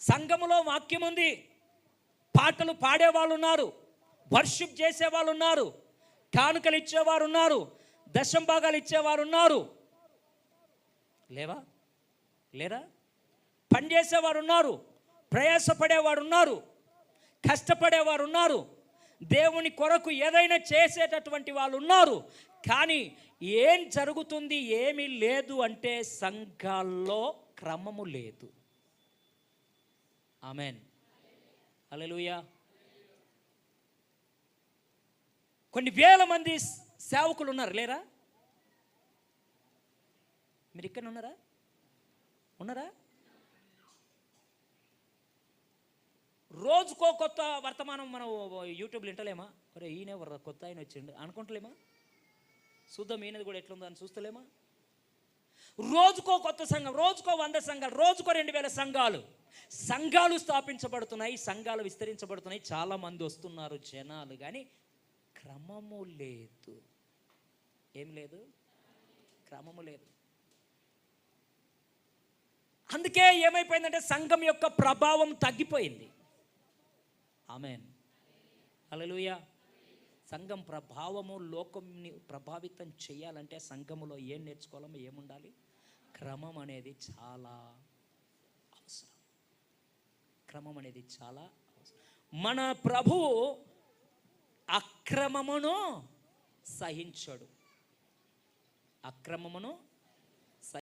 సంఘములో వాక్యం ఉంది పాటలు పాడేవాళ్ళు ఉన్నారు వర్షిప్ చేసేవాళ్ళు ఉన్నారు కానుకలు ఇచ్చేవారు ఉన్నారు దశం భాగాలు ఇచ్చేవారు ఉన్నారు లేవా? లేరా? పని చేసేవారు ఉన్నారు ప్రయాసపడేవారు ఉన్నారు కష్టపడేవారు ఉన్నారు దేవుని కొరకు ఏదైనా చేసేటటువంటి వాళ్ళు ఉన్నారు కానీ ఏం జరుగుతుంది ఏమీ లేదు అంటే సంఘాల్లో క్రమము లేదు. ఆమెన్. అలలుయా కొన్ని వేల మంది సేవకులు ఉన్నారు లేరా? మీరు ఇక్కడ ఉన్నారా? ఉన్నారా? రోజుకో కొత్త వర్తమానం మనం యూట్యూబ్లో వింటలేమా? ఒరే ఈయన ఎవరు కొత్త ఆయన వచ్చిండు. అనుకుంటలేమా? చూద్దాం ఈయనది కూడా ఎట్లుందో అని చూస్తలేమా? రోజుకో కొత్త సంఘం రోజుకో వంద సంఘాలు రోజుకో రెండు వేల సంఘాలు. సంఘాలు స్థాపించబడుతున్నాయి సంఘాలు విస్తరించబడుతున్నాయి. చాలామంది వస్తున్నారు జనాలు కానీ క్రమము లేదు. ఏం లేదు? క్రమము లేదు. అందుకే ఏమైపోయిందంటే సంఘం యొక్క ప్రభావం తగ్గిపోయింది. ఆమెన్. అలలుయ సంఘం ప్రభావము లోకంని ప్రభావితం చేయాలంటే సంఘములో ఏం నేర్చుకోవాలో ఏముండాలి? క్రమం అనేది చాలా క్రమం అనేది చాలా మన ప్రభువు అక్రమమును సహించడు. అక్రమమును